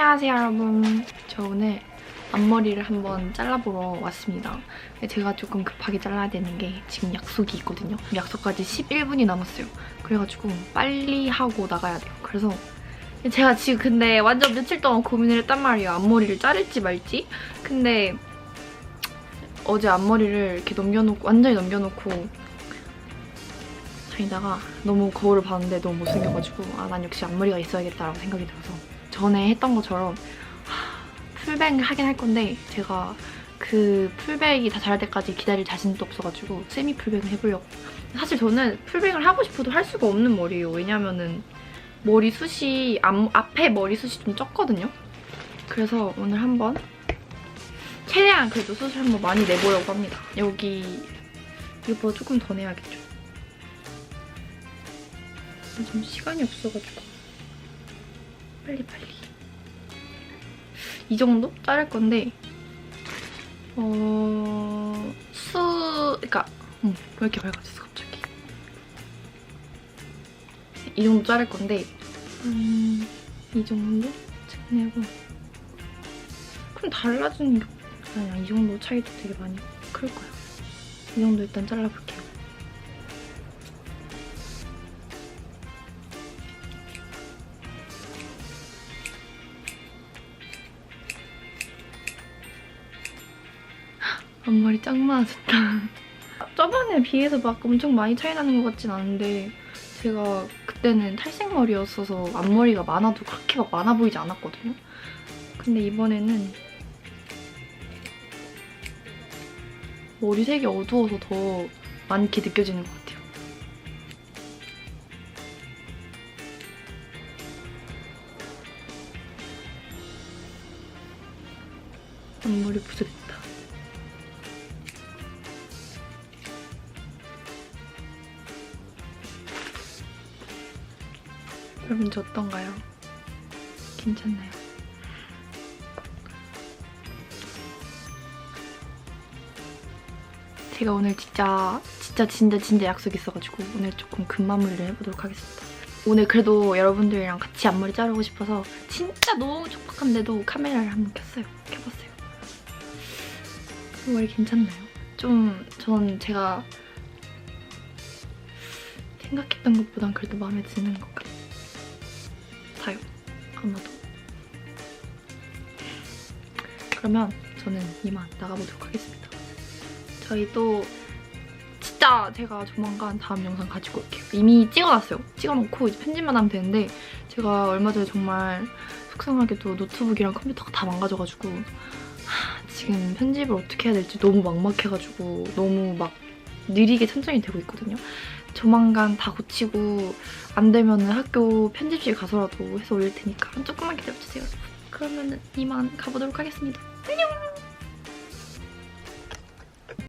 안녕하세요 여러분. 저 오늘 앞머리를 한번 잘라보러 왔습니다. 제가 조금 급하게 잘라야 되는 게 지금 약속이 있거든요. 약속까지 11분이 남았어요. 그래가지고 빨리 하고 나가야 돼요. 그래서 제가 지금 근데 완전 며칠 동안 고민을 했단 말이에요. 앞머리를 자를지 말지? 근데 어제 앞머리를 이렇게 넘겨놓고 완전히 넘겨놓고 다니다가 너무 거울을 봤는데 너무 못생겨가지고 아 난 역시 앞머리가 있어야겠다라고 생각이 들어서 전에 했던 것처럼 하, 풀백 하긴 할 건데 제가 그 풀백이 다 자랄 때까지 기다릴 자신도 없어가지고 세미 풀백을 해보려고. 사실 저는 풀백을 하고 싶어도 할 수가 없는 머리예요. 왜냐면은 머리숱이 앞, 앞에 머리숱이 좀 적거든요. 그래서 오늘 한번 최대한 그래도 숱을 한번 많이 내보려고 합니다. 여기 이거 조금 더 내야겠죠? 지금 시간이 없어가지고 빨리 빨리. 이 정도? 자를 건데 어... 수... 그니까 음, 왜 이렇게 밝아졌어 갑자기? 이 정도 자를 건데 음... 이 정도? 내고. 그럼 달라지는 게 아니야 이 정도 차이도 되게 많이 클 거야. 이 정도 일단 잘라볼게요 앞머리 짱 많아졌다. 저번에 비해서 막 엄청 많이 차이 나는 것 같진 않은데 제가 그때는 탈색머리였어서 앞머리가 많아도 그렇게 막 많아 보이지 않았거든요. 근데 이번에는 머리색이 어두워서 더 많게 느껴지는 것 같아요. 앞머리 부족했 여러분 저 어떤가요? 괜찮나요? 제가 오늘 진짜 진짜 진짜 진짜 약속 있어가지고 오늘 조금 금마무리를 해보도록 하겠습니다. 오늘 그래도 여러분들이랑 같이 앞머리 자르고 싶어서 진짜 너무 촉박한데도 카메라를 한번 켰어요. 켜봤어요. 그 머리 괜찮나요? 좀전 제가 생각했던 것보단 그래도 마음에 드는 것 같아요. 아마도. 그러면 저는 이만 나가보도록 하겠습니다. 저희도 진짜 제가 조만간 다음 영상 가지고 올게요. 이미 찍어놨어요. 찍어놓고 이제 편집만 하면 되는데 제가 얼마 전에 정말 속상하게도 노트북이랑 컴퓨터가 다 망가져가지고 하, 지금 편집을 어떻게 해야 될지 너무 막막해가지고 너무 막 느리게 천천히 되고 있거든요. 조만간 다 고치고 안 되면은 학교 편집실 가서라도 해서 올릴 테니까 조금만 기다려주세요. 그러면은 이만 가보도록 하겠습니다. 안녕!